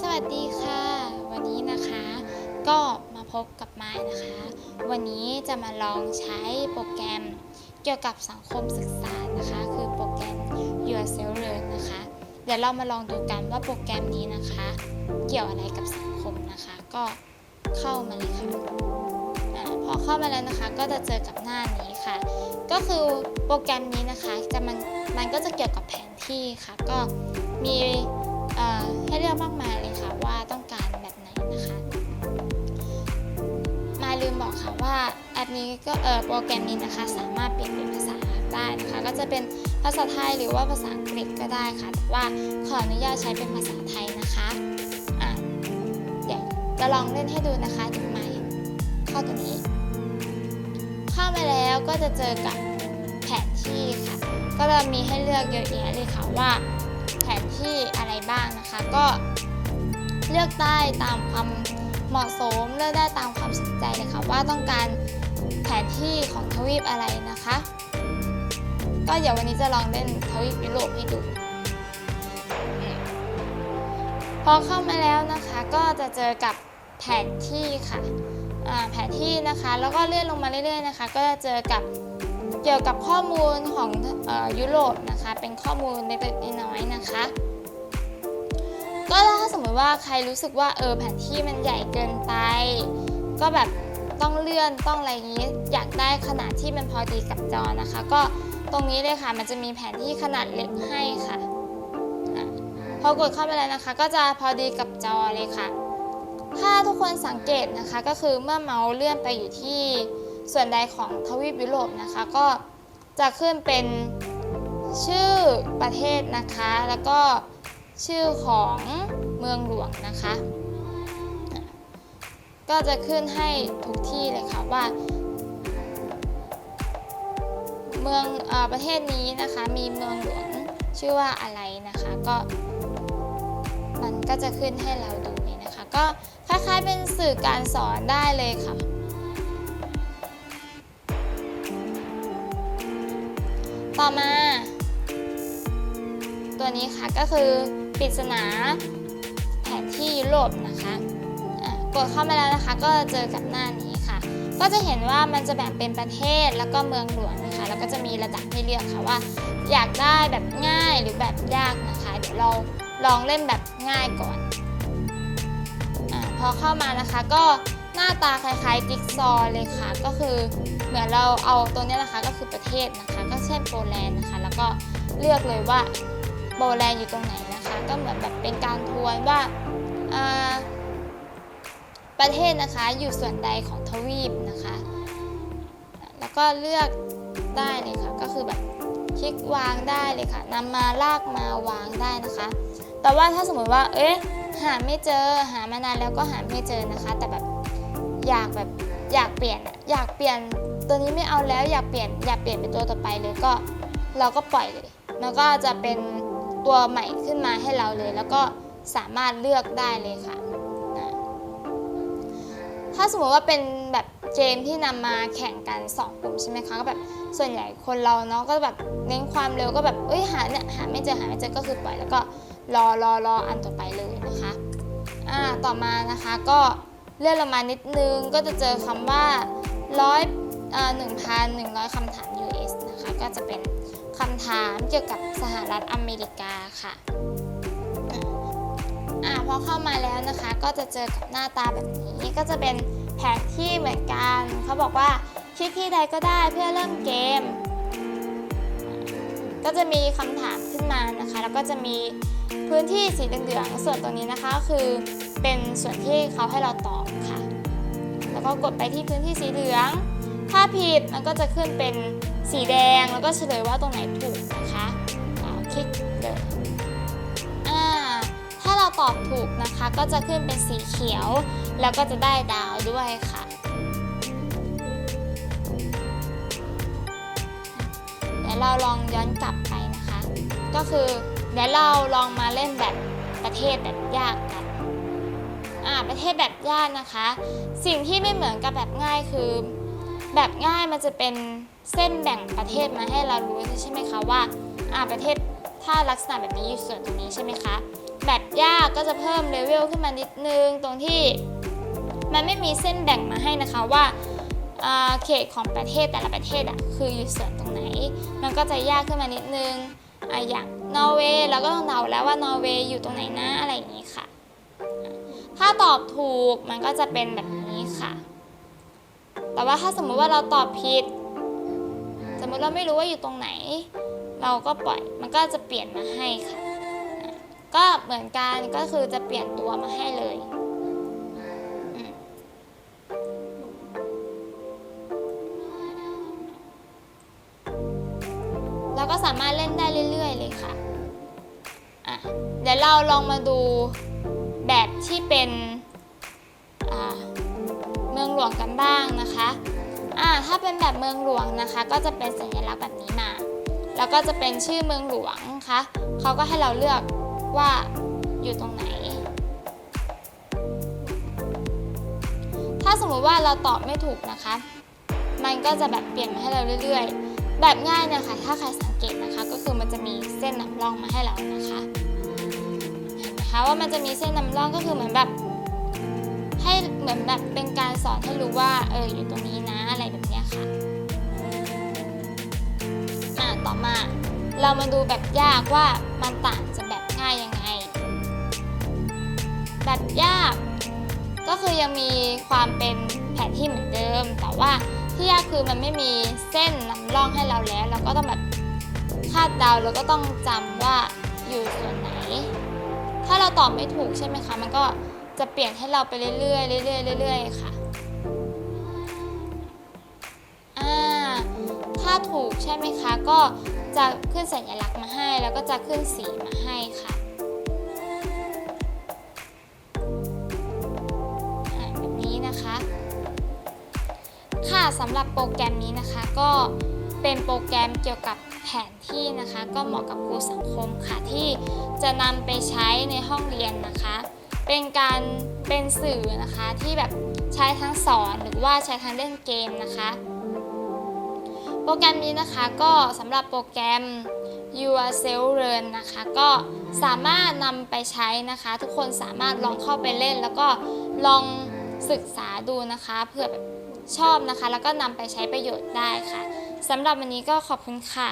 สวัสดีค่ะ วันนี้นะคะก็มาพบกับไม้นะคะ วันนี้จะมาลองใช้โปรแกรมเกี่ยวกับสังคมศึกษานะคะ คือโปรแกรม Yourself Learn นะคะ เดี๋ยวเรามาลองดูกันว่าโปรแกรมนี้นะคะ เกี่ยวอะไรกับสังคมนะคะ ก็เข้ามาเลยค่ะพอเข้ามาแล้วนะคะ ก็จะเจอกับหน้านี้ค่ะ ก็คือโปรแกรมนี้นะคะจะมันมันก็จะเกี่ยวกับแผนที่ค่ะ ก็มี ให้เลือกมากมายเลยค่ะว่าต้องการแบบไหนนะคะ มาลืมบอกค่ะว่าแอปนี้ก็โปรแกรมนี้นะคะ สามารถเปลี่ยนเป็นภาษาได้นะคะ ก็จะเป็นภาษาไทยหรือว่าภาษาอังกฤษก็ได้ค่ะแต่ว่าขออนุญาตใช้เป็นภาษาไทยนะคะอะเดี๋ยวจะลองเล่นให้ดูนะคะเดี๋ยวมเข้าตัวนี้ เข้ามาแล้วก็จะเจอกับแผนที่ค่ะ ก็จะมีให้เลือกเยอะแยะเลยค่ะว่า ที่อะไรบ้างนะคะ ก็เลือกได้ตามความเหมาะสม เลือกได้ตามความสนใจเลยค่ะว่าต้องการแผนที่ของทวีปอะไรนะคะ ก็เดี๋ยววันนี้จะลองเล่นทวีปยุโรปให้ดู พอเข้ามาแล้วนะคะก็จะเจอกับแผนที่ค่ะแผนที่นะคะ แล้วก็เลื่อนลงมาเรื่อยๆนะคะ ก็จะเจอกับเกี่ยวกับข้อมูลของออยุโรปนะคะ เป็นข้อมูลเล็กๆน้อยๆนะคะ ก็ถ้าสมมติว่าใครรู้สึกว่าเออแผนที่มันใหญ่เกินไป ก็แบบต้องเลื่อนต้องอะไรอย่างนี้ อยากได้ขนาดที่มันพอดีกับจอนะคะ ก็ตรงนี้เลยค่ะ มันจะมีแผนที่ขนาดเล็กให้ค่ะอะพอกดเข้าไปแล้วนะคะ ก็จะพอดีกับจอเลยค่ะ ถ้าทุกคนสังเกตนะคะก็คือเมื่อเมาส์เลื่อนไปอยู่ที่ส่วนใดของทวีปยุโรปนะคะ ก็จะขึ้นเป็นชื่อประเทศนะคะแล้วก็ ชื่อของเมืองหลวงนะคะ ก็จะขึ้นให้ทุกที่เลยค่ะว่า เมืองออประเทศนี้นะคะมีเมืองหลวงชื่อว่าอะไรนะคะก็มันก็จะขึ้นให้เราดูเลยนะคะ ก็คล้ายๆเป็นสื่อการสอนได้เลยค่ะต่อมา ตัวนี้ค่ะก็คือ ปริศนาแผนที่ยุโรปนะคะกดเข้ามาแล้วนะคะก็จะเจอกับหน้านี้ค่ะ ก็จะเห็นว่ามันจะแบ่งเป็นประเทศแล้วก็เมืองหลวงนะคะ แล้วก็จะมีระดับให้เลือกค่ะว่า อยากได้แบบง่ายหรือแบบยากนะคะ เดี๋ยวเราลองเล่นแบบง่ายก่อนอพอเข้ามานะคะก็หน้าตาคล้ายๆจิ๊กซอว์เลยค่ะ ก็คือเหมือนเราเอาตัวนี้นะคะก็คือประเทศนะคะ ก็เช่นโปแลนด์นะคะ แล้วก็เลือกเลยว่า โปแลนด์อยู่ตรงไหนนะคะ ก็เหมือนแบบเป็นการทวนว่าประเทศนะคะอยู่ส่วนใดของทวีปนะคะ แล้วก็เลือกได้เลยค่ะ ก็คือแบบคลิกวางได้เลยค่ะนำมาลากมาวางได้นะคะ แต่ว่าถ้าสมมติว่า เอ๊ะ หาไม่เจอ หามานานแล้วก็หาไม่เจอนะคะ แต่แบบอยากแบบอยากเปลี่ยนอะอยากเปลี่ยนตัวนี้ไม่เอาแล้วอยากเปลี่ยนอยากเปลี่ยนเป็นตัวต่อไปเลยก็เราก็ปล่อยเลย มันก็จะเป็น ตัวใหม่ขึ้นมาให้เราเลย แล้วก็สามารถเลือกได้เลยค่ะอะถ้าสมมติว่าเป็นแบบเกมที่นำมาแข่งกัน 2 กลุ่มใช่ไหมคะก็แบบส่วนใหญ่คนเราเนาะก็แบบเน้นความเร็วก็แบบเอ้ยหาเนี่ยหาไม่เจอหาไม่เจอก็คือปล่อยแล้วก็รอรอรออันต่อไปเลยนะคะอ่าต่อมานะคะก็เลื่อนลงมานิดนึงก็จะเจอคำว่าร้อยอ่าหนึ่งพันหนึ่งร้อยคำถาม US นะคะก็จะเป็น คำถามเกี่ยวกับสหรัฐอเมริกาค่ะอ่าพอเข้ามาแล้วนะคะ ก็จะเจอกับหน้าตาแบบนี้ก็จะเป็นแผนที่เหมือนกันเขาบอกว่าคลิกที่ใดก็ได้เพื่อเริ่มเกม ก็จะมีคำถามขึ้นมานะคะ แล้วก็จะมีพื้นที่สีเหลืองๆส่วนตรงนี้นะคะก็คือเป็นส่วนที่เขาให้เราตอบค่ะ แล้วก็กดไปที่พื้นที่สีเหลือง ถ้าผิดมันก็จะขึ้นเป็นสีแดงแล้วก็เฉลยว่าตรงไหนถูกนะคะคลิกเลยอ่าถ้าเราตอบถูกนะคะก็จะขึ้นเป็นสีเขียว แล้วก็จะได้ดาวด้วยค่ะเดี๋ยวเราลองย้อนกลับไปนะคะ ก็คือเดี๋ยวเราลองมาเล่นแบบประเทศแบบยากกันอ่าประเทศแบบยากนะคะ สิ่งที่ไม่เหมือนกับแบบง่ายคือ แบบง่ายมันจะเป็นเส้นแบ่งประเทศมาให้เรารู้ใช่ไหมคะว่าอ่าประเทศถ้าลักษณะแบบนี้อยู่ส่วนตรงนี้ใช่ไหมคะ แบบยากก็จะเพิ่มเลเวลขึ้นมานิดนึงตรงที่มันไม่มีเส้นแบ่งมาให้นะคะว่าเขตของประเทศแต่ละประเทศอะคืออยู่ส่วนตรงไหน มันก็จะยากขึ้นมานิดนึงออย่างนอร์เวย์เราก็ต้องเดาแล้วว่านอร์เวย์อยู่ตรงไหนนะอะไรอย่างนี้ค่ะ ถ้าตอบถูกมันก็จะเป็นแบบนี้ค่ะ แต่ว่าถ้าสมมุติว่าเราตอบผิด สมมติเราไม่รู้ว่าอยู่ตรงไหน เราก็ปล่อยมันก็จะเปลี่ยนมาให้ค่ะ ก็เหมือนกันก็คือจะเปลี่ยนตัวมาให้เลยเราก็สามารถเล่นได้เรื่อย ๆ เลยค่ะอะ เดี๋ยวเราลองมาดูแบบที่เป็นอ่า มืองหลวงกันบ้างนะคะอ่าถ้าเป็นแบบเมืองหลวงนะคะ ก็จะเป็นสัญลักษณ์แบบนี้มา แล้วก็จะเป็นชื่อเมืองหลวงนะคะเขาก็ให้เราเลือกว่าอยู่ตรงไหน ถ้าสมมุติว่าเราตอบไม่ถูกนะคะ มันก็จะแบบเปลี่ยนมาให้เราเรื่อยๆ แบบง่ายเนะคะถ้าใครสังเกตนะคะ ก็คือมันจะมีเส้นนำร่องมาให้เรานะคะ เห็นไหมคะว่ามันจะมีเส้นนำร่องก็คือเหมือนแบบ ให้เหมือนแบบเป็นการสอนให้รู้ว่าเอออยู่ตรงนี้นะอะไรแบบเนี้ยค่ะอะต่อมาเรามาดูแบบยากว่ามันต่างจากแบบง่ายยังไง แบบยากก็คือยังมีความเป็นแผนที่เหมือนเดิม แต่ว่าที่ยากคือมันไม่มีเส้นนำร่องให้เราแล้ว เราก็ต้องแบบคาดเดาแล้วก็ต้องจำว่าอยู่ส่วนไหน ถ้าเราตอบไม่ถูกใช่ไหมคะ มันก็ จะเปลี่ยนให้เราไปเรื่อยๆเรื่อยๆเรื่อยๆค่ะถ้าถูกใช่ไหมคะ ก็จะขึ้นสัญลักษณ์มาให้ แล้วก็จะขึ้นสีมาให้ค่ะแบบนี้นะคะ ค่ะสำหรับโปรแกรมนี้นะคะ ก็เป็นโปรแกรมเกี่ยวกับแผนที่นะคะ ก็เหมาะกับครูสังคมค่ะที่จะนำไปใช้ในห้องเรียนนะคะ เป็นการเป็นสื่อนะคะที่แบบใช้ทั้งสอนหรือว่าใช้ทั้งเล่นเกมนะคะ โปรแกรมนี้นะคะก็สำหรับโปรแกรม Your Self Learn นะคะ ก็สามารถนำไปใช้นะคะ ทุกคนสามารถลองเข้าไปเล่น แล้วก็ลองศึกษาดูนะคะเผื่อแบบชอบนะคะ แล้วก็นำไปใช้ประโยชน์ได้ค่ะสำหรับวันนี้ก็ขอบคุณค่ะ